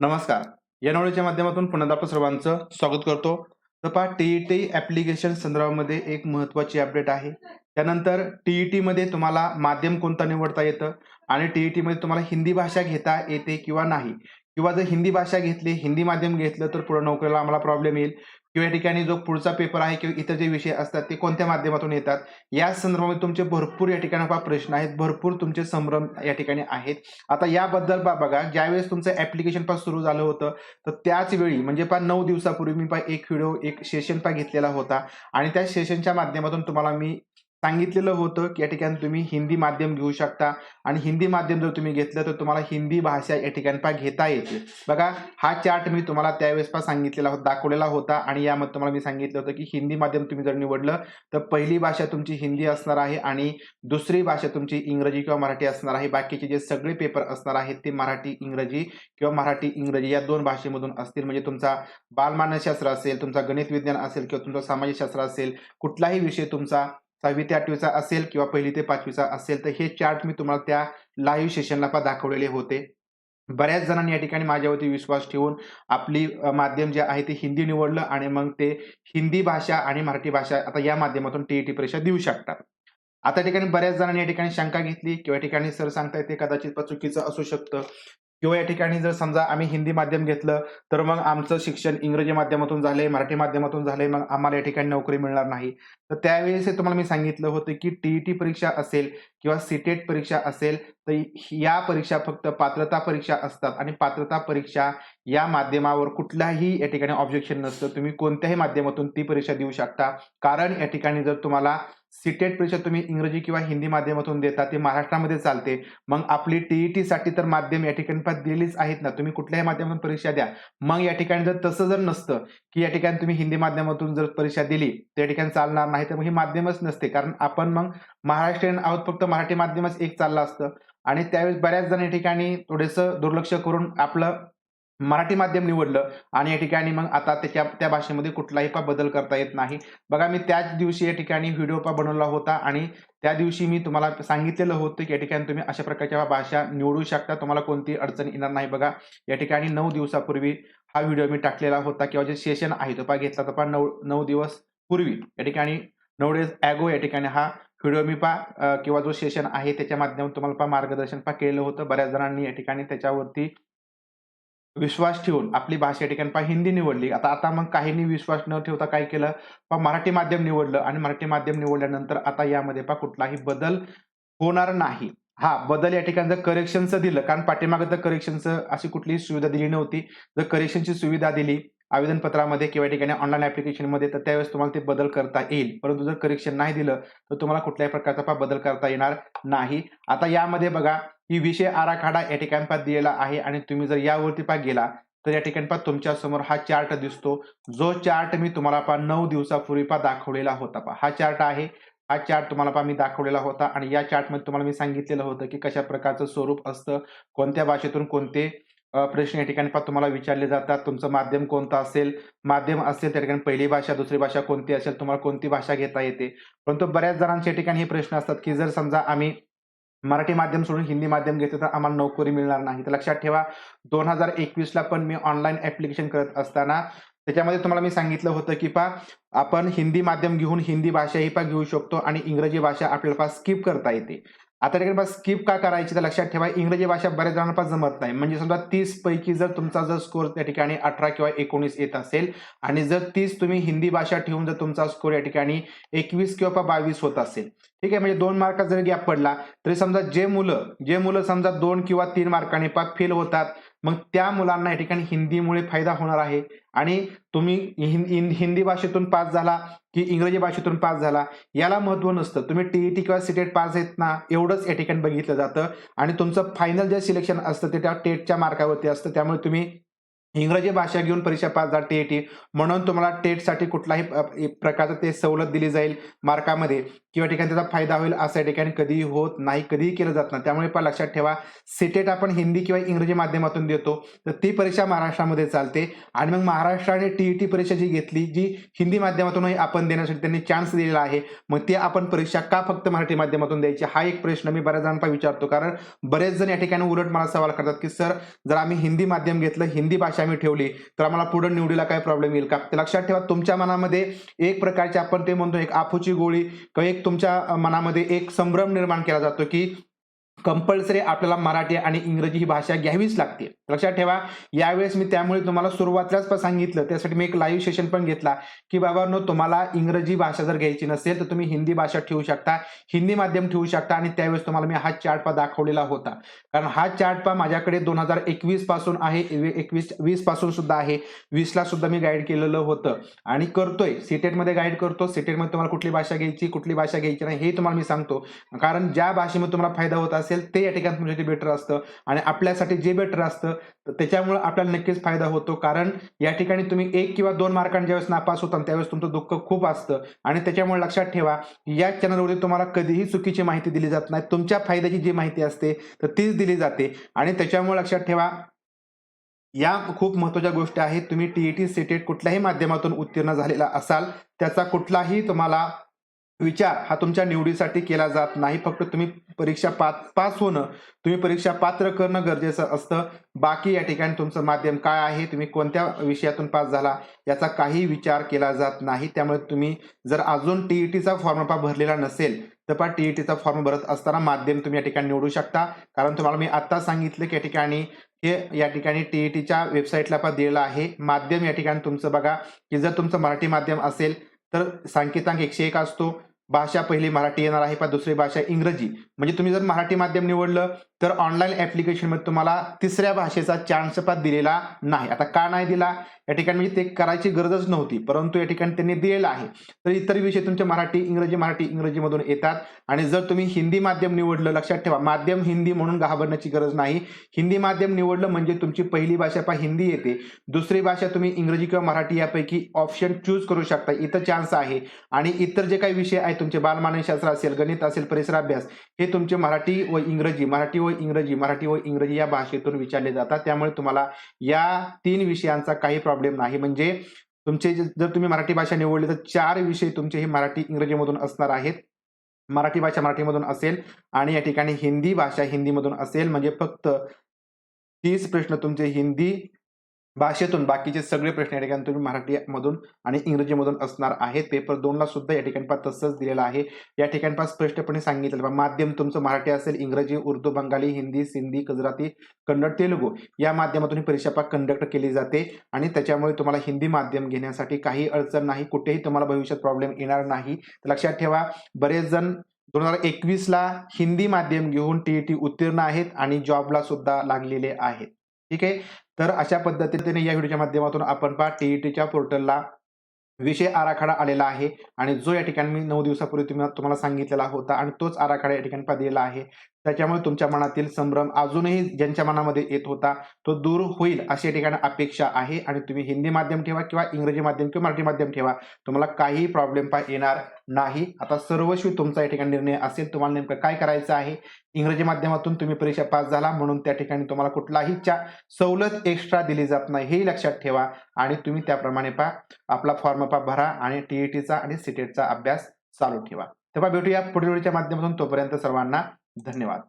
नमस्कार. या नवळीच्या माध्यमातून पुन्हा आपण सर्वांचं स्वागत करतो. तर पहा टीईटी ऍप्लिकेशन संदर्भामध्ये एक महत्वाची अपडेट आहे. त्यानंतर टीईटी मध्ये तुम्हाला माध्यम कोणतं निवडता येतं? आणि टीईटी मध्ये तुम्हाला हिंदी भाषा घेता येते किंवा नाही? किंवा जर हिंदी भाषा घेतली हिंदी माध्यम घेतलं तर पुढे नोकरीला आम्हाला प्रॉब्लेम येईल. किंवा या ठिकाणी जो पुढचा पेपर आहे किंवा इतर जे विषय असतात ते कोणत्या माध्यमातून येतात? या संदर्भामध्ये तुमचे भरपूर या ठिकाणी प्रश्न आहेत. भरपूर तुमचे संभ्रम या ठिकाणी आहेत. आता याबद्दल बा बघा ज्यावेळेस तुमचं ऍप्लिकेशन पास सुरू झालं होतं तर त्याच वेळी म्हणजे पहा नऊ दिवसापूर्वी मी पा एक व्हिडिओ एक सेशन पा घेतलेला होता. आणि त्या सेशनच्या माध्यमातून तुम्हाला मी सांगितलेलं होतं की या ठिकाणी तुम्ही हिंदी माध्यम घेऊ शकता. आणि हिंदी माध्यम जर तुम्ही घेतलं तर तुम्हाला हिंदी भाषा या ठिकाणी घेता येते. बघा हा चार्ट मी तुम्हाला त्यावेळेस पहा सांगितलेला होता दाखवलेला होता. आणि यामध्ये तुम्हाला मी सांगितलं होतं की हिंदी माध्यम तुम्ही जर निवडलं तर पहिली भाषा तुमची हिंदी असणार आहे आणि दुसरी भाषा तुमची इंग्रजी किंवा मराठी असणार आहे. बाकीचे जे सगळे पेपर असणार आहेत ते मराठी इंग्रजी किंवा मराठी इंग्रजी या दोन भाषेमधून असतील. म्हणजे तुमचा बालमानसशास्त्र असेल तुमचा गणित विज्ञान असेल किंवा तुमचा समाजशास्त्र असेल कुठलाही विषय तुमचा सहावी ते आठवीचा असेल किंवा पहिली ते पाचवीचा असेल तर हे चार्ट मी तुम्हाला त्या लाईव्ह सेशनला पण दाखवलेले होते. बऱ्याच जणांनी या ठिकाणी माझ्यावरती विश्वास ठेवून आपली माध्यम जे आहे ते हिंदी निवडलं आणि मग ते हिंदी भाषा आणि मराठी भाषा आता या माध्यमातून टीईटी परीक्षा देऊ शकतात. आता ठिकाणी बऱ्याच जणांनी या ठिकाणी शंका घेतली किंवा या ठिकाणी सर सांगतायत ते कदाचित चुकीचं असू शकतं. किंवा या ठिकाणी जर समजा आम्ही हिंदी माध्यम घेतलं तर मग आमचं शिक्षण इंग्रजी माध्यमातून झाले मराठी माध्यमातून झाले मग आम्हाला या ठिकाणी नोकरी मिळणार नाही. तर त्यावेळेस हे तुम्हाला मी सांगितलं होतं की टीईटी परीक्षा असेल किंवा सीटेट परीक्षा असेल तर या परीक्षा फक्त पात्रता परीक्षा असतात आणि पात्रता परीक्षा या माध्यमावर कुठलाही या ठिकाणी ऑब्जेक्शन नसतं. तुम्ही कोणत्याही माध्यमातून ती परीक्षा देऊ शकता. कारण या ठिकाणी जर तुम्हाला सीटेट परीक्षा तुम्ही इंग्रजी किंवा हिंदी माध्यमातून देता ती महाराष्ट्रामध्ये चालते. मग आपली टीईटी साठी तर माध्यम या ठिकाणी पण दिलेलीच आहेत ना. तुम्ही कुठल्याही माध्यमातून परीक्षा द्या. मग या ठिकाणी जर तसं जर नसतं की या ठिकाणी तुम्ही हिंदी माध्यमातून जर परीक्षा दिली तर या ठिकाणी चालणार नाही. तर मग ही माध्यमच नसते. कारण आपण मग महाराष्ट्रीयन आहोत फक्त मराठी माध्यमच एक चाललं असतं. आणि त्यावेळेस बऱ्याच जण या ठिकाणी थोडंसं दुर्लक्ष करून आपलं मराठी माध्यम निवडलं आणि या ठिकाणी मग आता त्याच्या त्या भाषेमध्ये कुठलाही पा बदल करता येत नाही. बघा मी त्याच दिवशी या ठिकाणी व्हिडिओ पा बनवला होता आणि त्या दिवशी मी तुम्हाला सांगितलेलं होतं की या ठिकाणी तुम्ही अशा प्रकारच्या भाषा निवडू शकता तुम्हाला कोणती अडचण येणार नाही. बघा या ठिकाणी नऊ दिवसापूर्वी हा व्हिडिओ मी टाकलेला होता किंवा जे सेशन आहे तो पा घेतला तर पा नऊ नऊ दिवस पूर्वी. या ठिकाणी नऊ डेज ॲगो या ठिकाणी हा व्हिडिओ मी पा किंवा जो सेशन आहे त्याच्या माध्यमातून तुम्हाला पा मार्गदर्शन पा केलेलं होतं. बऱ्याच जणांनी या ठिकाणी त्याच्यावरती विश्वास ठेवून आपली भाषा या ठिकाणी पहा हिंदी निवडली. आता आता मग काहींनी विश्वास न ठेवता काय केलं? पहा मराठी माध्यम निवडलं आणि मराठी माध्यम निवडल्यानंतर आता यामध्ये पहा कुठलाही बदल होणार नाही. हा बदल या ठिकाणी जर करेक्शनचं दिलं कारण पाठीमागे तर करेक्शनचं अशी कुठलीही सुविधा दिली नव्हती जर करेक्शनची सुविधा दिली आवेदन पत्रामध्ये किंवा ठिकाणी ऑनलाईन ऍप्लिकेशनमध्ये तर त्यावेळेस तुम्हाला ते बदल करता येईल. परंतु जर करेक्शन नाही दिलं तर तुम्हाला कुठल्याही प्रकारचा बदल करता येणार नाही. आता यामध्ये बघा ही विषय आराखडा या ठिकाणी दिलेला आहे आणि तुम्ही जर यावरती पा गेला तर या ठिकाणी पा तुमच्यासमोर हा चार्ट दिसतो. जो चार्ट मी तुम्हाला पा नऊ दिवसापूर्वी पा दाखवलेला होता पा हा चार्ट आहे. हा चार्ट तुम्हाला पा मी दाखवलेला होता आणि या चार्टमध्ये तुम्हाला मी सांगितलेलं होतं की कशा प्रकारचं स्वरूप असतं कोणत्या भाषेतून कोणते प्रश्न या ठिकाणी पा तुम्हाला विचारले जातात. तुमचं माध्यम कोणतं असेल? माध्यम असेल त्या ठिकाणी पहिली भाषा दुसरी भाषा कोणती असेल? तुम्हाला कोणती भाषा घेता येते? परंतु बऱ्याच जणांच्या ठिकाणी हे प्रश्न असतात की जर समजा आम्ही मराठी माध्यम सोडून हिंदी माध्यम घेतलं तर आम्हाला नोकरी मिळणार नाही. तर लक्षात ठेवा दोन हजार एकवीसला पण मी ऑनलाईन ऍप्लिकेशन करत असताना त्याच्यामध्ये तुम्हाला मी सांगितलं होतं की पा आपण हिंदी माध्यम घेऊन हिंदी भाषा ही पा घेऊ शकतो आणि इंग्रजी भाषा आपल्याला पा स्किप करता येते. आता ठिकाणी स्किप का करायची तर लक्षात ठेवा इंग्रजी भाषा बऱ्याच जणांना जमत नाही. म्हणजे समजा तीस पैकी जर तुमचा जर स्कोर त्या ठिकाणी अठरा किंवा एकोणीस येत असेल आणि जर तीस तुम्ही हिंदी भाषा ठेवून जर तुमचा स्कोर या ठिकाणी एकवीस किंवा बावीस होत असेल ठीक आहे? म्हणजे दोन मार्काचा जर गॅप पडला तरी समजा जे मुलं जे मुलं समजा दोन किंवा तीन मार्काने पाक फेल होतात मग त्या मुलांना या ठिकाणी हिंदीमुळे फायदा होणार आहे. आणि तुम्ही हिंदी भाषेतून पास झाला की इंग्रजी भाषेतून पास झाला याला महत्त्व नसतं. तुम्ही टीईटी किंवा सीटेट पास आहेत ना एवढंच या ठिकाणी बघितलं जातं. आणि तुमचं फायनल जे सिलेक्शन असतं ते त्या टेटच्या मार्कावरती असतं. त्यामुळे तुम्ही इंग्रजी भाषा घेऊन परीक्षा पास झाला टी म्हणून तुम्हाला टेटसाठी कुठलाही प्रकारचं ते सवलत दिली जाईल मार्कामध्ये. किंवा ठिकाणी त्याचा फायदा होईल असं या ठिकाणी कधीही होत नाही कधीही केलं जात नाही. त्यामुळे पण लक्षात ठेवा सिटेट आपण हिंदी किंवा इंग्रजी माध्यमातून देतो. तर ती परीक्षा महाराष्ट्रामध्ये चालते. आणि मग महाराष्ट्राने टी ई टी परीक्षा जी घेतली जी हिंदी माध्यमातूनही आपण देण्यासाठी त्यांनी चान्स दिलेला आहे मग ती आपण परीक्षा का फक्त मराठी माध्यमातून द्यायची? हा एक प्रश्न मी बऱ्याच जणांना विचारतो. कारण बरेच जण या ठिकाणी उलट मला सवाल करतात की सर जर आम्ही हिंदी माध्यम घेतलं हिंदी भाषा आम्ही ठेवली तर आम्हाला पुढे निवडीला काय प्रॉब्लेम येईल का? लक्षात ठेवा तुमच्या मनामध्ये एक प्रकारची आपण ते म्हणतो एक आफूची गोळी किंवा एक तुमच्या मनामध्ये एक संभ्रम निर्माण केला जातो की कंपल्सरी आपल्याला मराठी आणि इंग्रजी ही भाषा घ्यावीच लागते. लक्षात ठेवा यावेळेस मी त्यामुळे तुम्हाला सुरुवातीलाच पण सांगितलं त्यासाठी मी एक लाईव्ह सेशन पण घेतला की बाबांनो तुम्हाला इंग्रजी भाषा जर घ्यायची नसेल तर तुम्ही हिंदी भाषा ठेवू शकता हिंदी माध्यम ठेवू शकता आणि त्यावेळेस तुम्हाला मी हा चार्टपा दाखवलेला होता. कारण हा चार्टपा माझ्याकडे दोन हजार एकवीसपासून आहे एकवीस वीसपासून सुद्धा आहे वीसला सुद्धा मी गाईड केलेलं होतं. आणि करतोय सिटेटमध्ये गाईड करतो सिटेटमध्ये तुम्हाला कुठली भाषा घ्यायची कुठली भाषा घ्यायची नाही हे तुम्हाला मी सांगतो. कारण ज्या भाषेमध्ये तुम्हाला फायदा होत असेल ते या ठिकाणी तुमच्यासाठी बेटर असतं. आणि आपल्यासाठी जे बेटर असतं तर त्याच्यामुळे आपल्याला नक्कीच फायदा होतो. कारण या ठिकाणी तुम्ही एक किंवा दोन मार्कांनी ज्यावेळेस नापास होता त्यावेळेस तुमचं दुःख खूप असतं. आणि त्याच्यामुळे लक्षात ठेवा या चॅनलवरती तुम्हाला कधीही चुकीची माहिती दिली जात नाही. तुमच्या फायद्याची जी माहिती असते तर तीच दिली जाते. आणि त्याच्यामुळे लक्षात ठेवा या खूप महत्त्वाच्या गोष्टी आहेत. तुम्ही टीईटी सीटेट कुठल्याही माध्यमातून उत्तीर्ण झालेला असाल त्याचा कुठलाही तुम्हाला विचार हा तुमच्या निवडीसाठी केला जात नाही. फक्त तुम्ही परीक्षा पास पास होणं तुम्ही परीक्षा पात्र करणं गरजेचं असतं. बाकी या ठिकाणी तुमचं माध्यम काय आहे? तुम्ही कोणत्या विषयातून पास झाला? याचा काही विचार केला जात नाही. त्यामुळे तुम्ही जर अजून टीईटीचा फॉर्म पा भरलेला नसेल तर पा टीईटीचा फॉर्म भरत असताना माध्यम तुम्ही या ठिकाणी निवडू शकता. कारण तुम्हाला मी आत्ता सांगितलं की या ठिकाणी हे या ठिकाणी टीईटीच्या वेबसाईटला पण दिलेलं आहे. माध्यम या ठिकाणी तुमचं बघा की जर तुमचं मराठी माध्यम असेल तर सांकेतांक एकशे एक असतो. भाषा पहिली मराठी येणार आहे पण दुसरी भाषा इंग्रजी. म्हणजे तुम्ही जर मराठी माध्यम निवडलं तर ऑनलाईन ऍप्लिकेशनमध्ये तुम्हाला तिसऱ्या भाषेचा चान्स पण दिलेला नाही. आता का नाही दिला? या ठिकाणी म्हणजे ते करायची गरजच नव्हती परंतु या ठिकाणी त्यांनी दिलेला आहे. तर इतर विषय तुमचे मराठी इंग्रजी मराठी इंग्रजीमधून येतात. आणि जर तुम्ही हिंदी माध्यम निवडलं लक्षात ठेवा माध्यम हिंदी म्हणून घाबरण्याची गरज नाही. हिंदी माध्यम निवडलं म्हणजे तुमची पहिली भाषा पहा हिंदी येते. दुसरी भाषा तुम्ही इंग्रजी किंवा मराठी यापैकी ऑप्शन चूज करू शकता. इथं चान्स आहे. आणि इतर जे काही विषय आहेत तुमचे बालमानशास्त्र असेल गणित असेल परिसर अभ्यास हे तुमचे मराठी व इंग्रजी मराठी व इंग्रजी मराठी व इंग्रजी या भाषेतून विचारले जातात. त्यामुळे तुम्हाला या तीन विषयांचा काही प्रॉब्लेम नाही. म्हणजे तुमचे जर तुम्ही मराठी भाषा निवडली तर चार विषय तुमचे हे मराठी इंग्रजीमधून असणार आहेत. मराठी भाषा मराठीमधून असेल आणि या ठिकाणी हिंदी भाषा हिंदीमधून असेल. म्हणजे फक्त तीस प्रश्न तुमचे हिंदी भाषेतून बाकीचे सगळे प्रश्न या ठिकाणी तुम्ही मराठीमधून आणि इंग्रजीमधून असणार आहेत. पेपर दोनला सुद्धा या ठिकाणी पहा तसंच दिलेलं आहे. या ठिकाणी पहा स्पष्टपणे सांगितलं बा माध्यम तुमचं मराठी असेल इंग्रजी उर्दू बंगाली हिंदी सिंधी गुजराती कन्नड तेलुगू या माध्यमातून ही परीक्षा पा कंडक्ट केली जाते आणि त्याच्यामुळे तुम्हाला हिंदी माध्यम घेण्यासाठी काही अडचण नाही. कुठेही तुम्हाला भविष्यात प्रॉब्लेम येणार नाही. तर लक्षात ठेवा बरेच जण दोन हजार एकवीसला हिंदी माध्यम घेऊन टी टी उत्तीर्ण आहेत आणि जॉबला सुद्धा लागलेले आहेत. ठीक आहे? तर अशा पद्धतीने या व्हिडिओच्या माध्यमातून आपण पहा टीईटीच्या पोर्टलला विषय आराखडा आलेला आहे. आणि जो या ठिकाणी मी नऊ दिवसापूर्वी तुम्ही तुम्हाला सांगितलेला होता आणि तोच आराखडा या ठिकाणी पहा दिलेला आहे. त्याच्यामुळे तुमच्या मनातील संभ्रम अजूनही ज्यांच्या मनामध्ये येत होता तो दूर होईल अशा या ठिकाणी अपेक्षा आहे. आणि तुम्ही हिंदी माध्यम ठेवा किंवा इंग्रजी माध्यम किंवा मराठी माध्यम ठेवा तुम्हाला काही प्रॉब्लेम पा येणार नाही. आता सर्वस्वी तुमचा या ठिकाणी निर्णय असेल तुम्हाला नेमकं काय करायचं आहे? इंग्रजी माध्यमातून तुम्ही परीक्षा पास झाला म्हणून त्या ठिकाणी तुम्हाला कुठलाही चा सवलत एक्स्ट्रा दिली जात नाही हेही लक्षात ठेवा. आणि तुम्ही त्याप्रमाणे पा आपला फॉर्म पा भरा आणि टीईटीचा आणि सीटेटचा अभ्यास चालू ठेवा. तेव्हा भेटूया पुढील वेळच्या माध्यमातून. तोपर्यंत सर्वांना धन्यवाद.